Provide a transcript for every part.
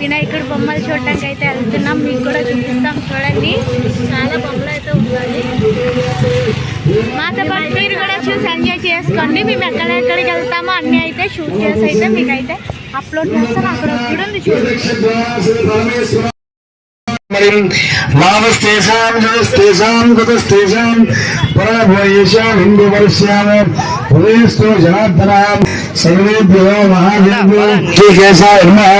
వినాయకుడు బొమ్మలు చూడటానికి అయితే వెళ్తున్నాం. మీకు కూడా చూపిస్తాం. చూడండి. చాలా బొమ్మలు అయితే ఉన్నాయి. మాతో పాటు మీరు కూడా చూసి ఎంజాయ్ చేసుకోండి. మేము ఎక్కడెక్కడికి వెళ్తామో అన్నీ అయితే షూట్ చేసి అయితే మీకు అయితే అప్లోడ్ చేస్తాం. అక్కడ చూడండి ఉంది చూడండి మామస్తేషాం జనస్తేషాం గతస్తేషాం పరాభయేషాం హిందూ వర్ష్యామ ఉదయస్తో జనార్దనాం సర్వేభ్యో మహాదేవ్యో శ్రీకేశాయ నమః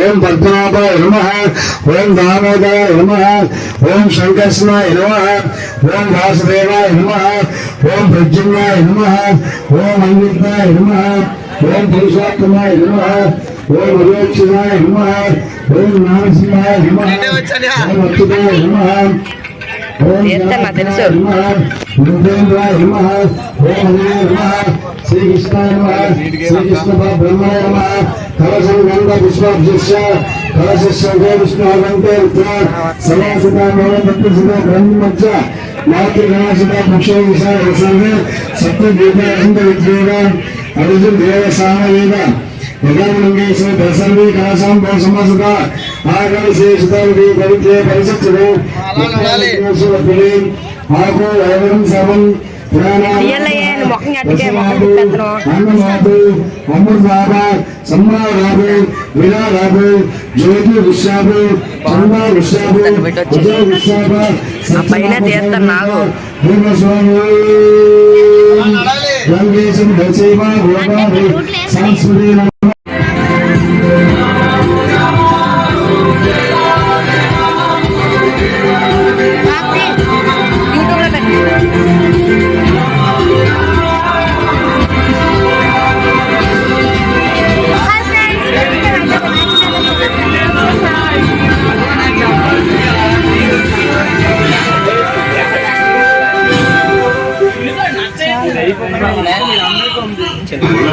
ఓం పద్మనాభాయ నమః ఓం దామోదరాయ నమః ఓం శంకర్షణాయ నమః ఓం వాసుదేవాయ నమః ఓం ప్రద్యుమ్నాయ నమః ఓం అనిరుద్ధాయ నమః ఓం పురుషోత్తమాయ నమః ఓం విరోక్షణాయ నమః. ఓం నారసింహాయ నమః. ఓం అచ్యుతాయ నమః. ఓం. రూపేంద్రాయ నమః. ఓం హరే నమః. శ్రీకృష్ణాయ నమః. శ్రీకృష్ణ బ్రహ్మాయ నమః. కలశం గంధ పుష్పాభ్యక్ష కలశస్య విష్ణు అలంతే సమాసిత నవదత్తుసిత బ్రహ్మచ్చ మాతృగణాసిత భుక్షో విశాల సర్వే సప్తదీప ఇంద్ర విద్వేద అర్జున్ దేవ సామవేద యథాలింగేశ్వర దశర్వీ కళాశాం సమసుత ఆగమశేషితానికి పవిత్రే పరిసత్తులు ఆకు ఎవరం సవం ఇయ్యాలయ్యే, నువ్వు మొఖం అట్టుకే, మొఖం తిప్పేస్తున్నావు. అన్నమాపు అమృతాభ సమ్మారాభు విలారాభు జ్యోతి విశ్వాభు చందా విశ్వాభు దాన్ని పెట్టొచ్చి. ఉదయ విశ్వాభ ఆ పైన తీస్తాను నాకు. భీమస్వామి రంగేశం దశైవ గోపాలు సంస్కృతి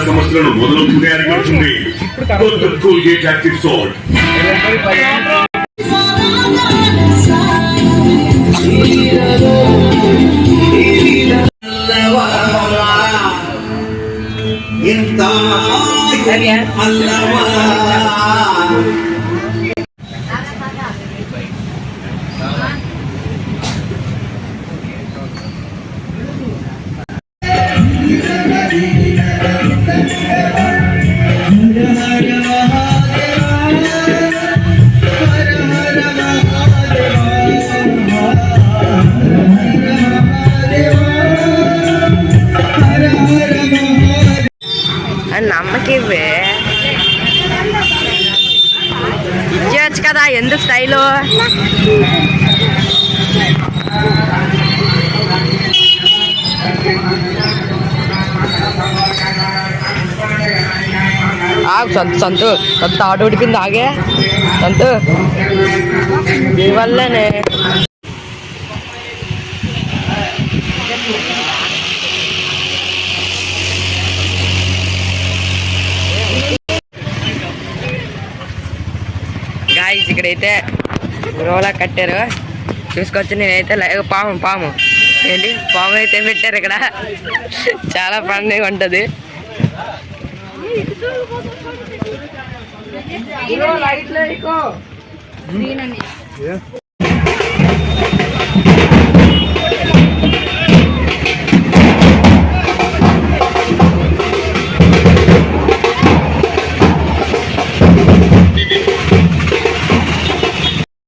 సమస్యలను మొదలవుతున్నాయని వచ్చింది. కోల్గేట్ యాక్టివ్ ఇంత అల్లవా. నమ్మకివే ఇచ్చేయచ్చు కదా ఎందుకు స్టైలు? ఆగు సంతు సంతు సంత ఆట కింద ఆగే. సంతు. నీ వల్లనే. ఇక్కడైతే రోలా కట్టారు. చూసుకొచ్చి నేనైతే లైవ్ పాము పాము. ఏంటి? పాము అయితే పెట్టారు ఇక్కడ. చాలా పండుగ ఉంటుంది.